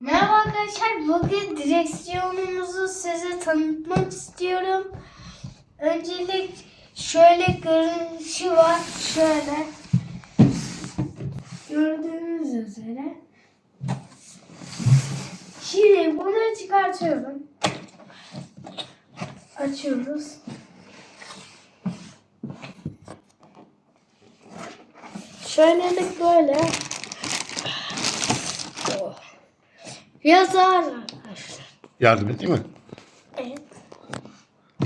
Merhaba arkadaşlar. Bugün direksiyonumuzu size tanıtmak istiyorum. Öncelik şöyle görünüşü var. Şöyle. Gördüğünüz üzere. Şimdi bunu çıkartıyorum. Açıyoruz. Şöylelik böyle. Oh. Ağır arkadaşlar. Yardım edeyim mi? Evet.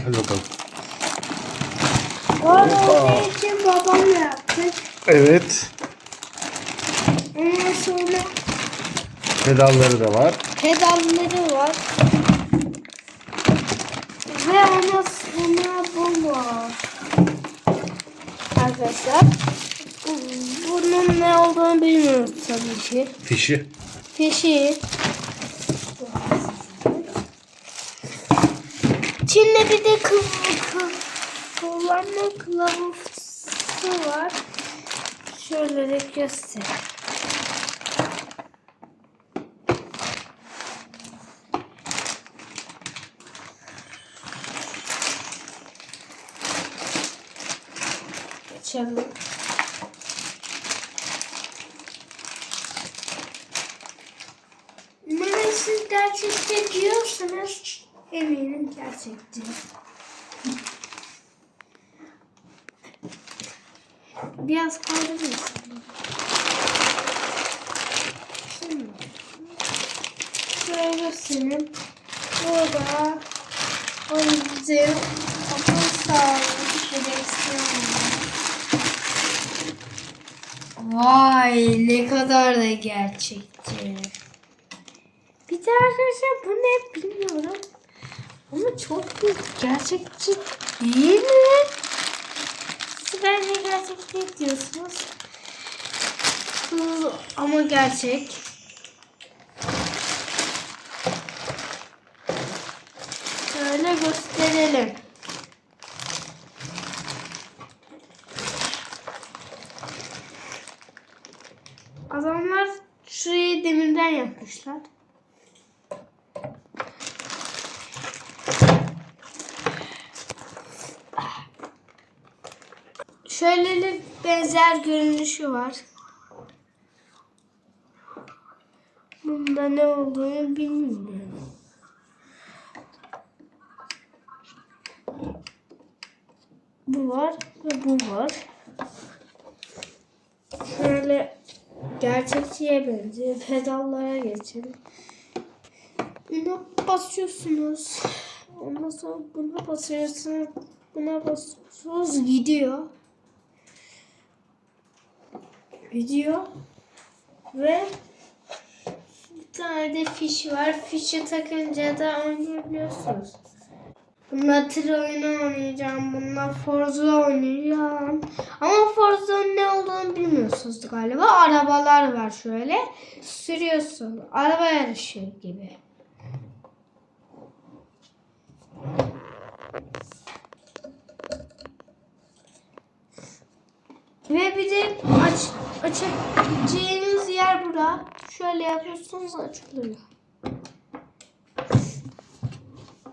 Hadi bakalım. Bu arada için babamla yaptık. Evet. Ondan sonra Pedalları da var. pedalları var. Ve ondan sonra bu var. Arkadaşlar. Bu- Bunun ne olduğunu bilmiyoruz tabii ki. Fişi. Fişi. Çin'de bir de kıv kıv kullanma kılavuzu var. Şöyle de göster. Geçelim. Siz gerçekte diyorsanız eminim gerçekti. Biraz kaldırırız. Şimdi şöyle göstereyim. Burada o akıl sağlığı direksiyon var. Vay ne kadar da gerçekçi. Bir de arkadaşlar bu ne bilmiyorum. Ama çok büyük gerçekçi değil mi? Siz bence gerçekçi diyorsunuz. Bu ama gerçek. Şöyle gösterelim. Adamlar şurayı demirden yapmışlar. Şöyle bir benzer görünüşü var. Bunda ne olduğunu bilmiyorum. Bu var ve bu var. Şöyle gerçekçiye benziyor. Pedallara geçelim. Buna basıyorsunuz. Ondan sonra buna basıyorsunuz. Buna basıyorsunuz. Gidiyor. Gidiyor. Ve bir tane de fiş var. Fişi takınca da oynayabiliyorsunuz. Bununla tır oyunu oynayacağım. Bununla Forza oynayacağım. Ama Forza'nın ne olduğunu bilmiyorsunuz galiba. Arabalar var şöyle. Sürüyorsun. Araba yarışı gibi. Ve bir de açacağınız yer bura. Şöyle yapıyorsunuz açılıyor.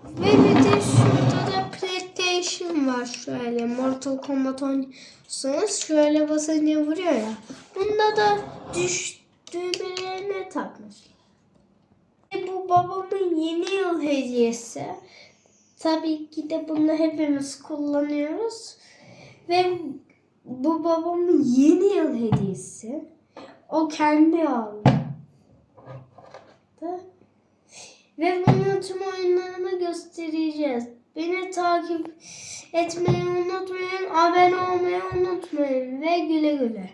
Ve bir de şurada da PlayStation var şöyle. Mortal Kombat oynuyorsunuz. Şöyle basınca vuruyor ya. Bunda da düş düğmelerine takmışlar. Ve Bu babamın yeni yıl hediyesi. Tabii ki de bunu hepimiz kullanıyoruz. Ve bu babamın yeni yıl hediyesi. O kendi aldı. Ve bunun tüm oyunlarını göstereceğiz. Beni takip etmeyi unutmayın. Abone olmayı unutmayın. Ve güle güle.